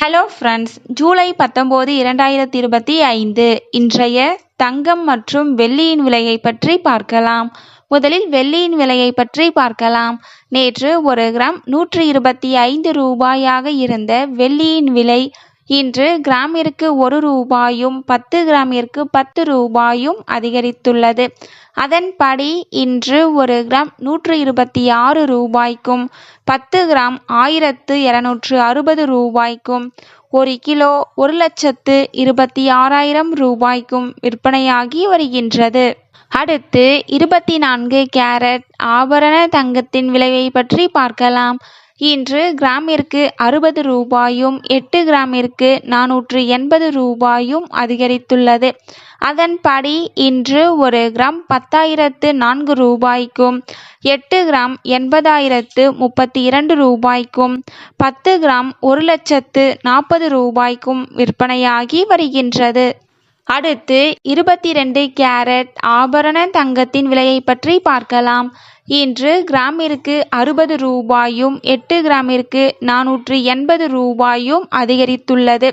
Hello friends July பத்தொம்போது இரண்டாயிரத்தி இருபத்தி ஐந்து. இன்றைய தங்கம் மற்றும் வெள்ளியின் விலையை பற்றி பார்க்கலாம். முதலில் வெள்ளியின் விலையை பற்றி பார்க்கலாம். நேற்று ஒரு கிராம் நூற்றி இருபத்தி ஐந்து ரூபாயாக இருந்த வெள்ளியின் விலை இன்று கிராமிற்கு ஒரு ரூபாயும் பத்து கிராமிற்கு பத்து ரூபாயும் அதிகரித்துள்ளது. அதன்படி இன்று ஒரு கிராம் நூற்று இருபத்தி ஆறு ரூபாய்க்கும் பத்து கிராம் ஆயிரத்து இருநூற்று அறுபது ரூபாய்க்கும் ஒரு கிலோ ஒரு லட்சத்து இருபத்தி ஆறாயிரம் ரூபாய்க்கும் விற்பனையாகி வருகின்றது. அடுத்து இருபத்தி நான்கு கேரட் ஆபரண தங்கத்தின் விலையை பற்றி பார்க்கலாம். இன்று கிராமிற்கு அறுபது ரூபாயும் எட்டு கிராமிற்கு நானூற்று எண்பது ரூபாயும் அதிகரித்துள்ளது. அதன்படி இன்று ஒரு கிராம் பத்தாயிரத்து நான்கு ரூபாய்க்கும் எட்டு கிராம் எண்பதாயிரத்து முப்பத்தி இரண்டு ரூபாய்க்கும் பத்து கிராம் ஒரு லட்சத்து நாற்பது ரூபாய்க்கும் விற்பனையாகி வருகின்றது. அடுத்து இருபத்தி ரெண்டு கேரட் ஆபரண தங்கத்தின் விலையை பற்றி பார்க்கலாம். இன்று கிராமிற்கு அறுபது ரூபாயும் எட்டு கிராமிற்கு நானூற்று எண்பது ரூபாயும் அதிகரித்துள்ளது.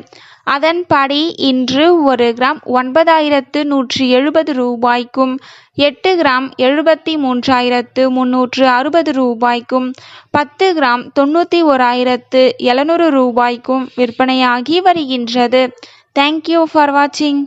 அதன்படி இன்று ஒரு கிராம் ஒன்பதாயிரத்து நூற்றி எழுபது ரூபாய்க்கும் எட்டு கிராம் எழுபத்தி மூன்றாயிரத்து முன்னூற்று அறுபது ரூபாய்க்கும் பத்து கிராம் தொண்ணூற்றி ஓராயிரத்து எழுநூறு ரூபாய்க்கும் விற்பனையாகி வருகின்றது. தேங்க்யூ ஃபார் வாட்சிங்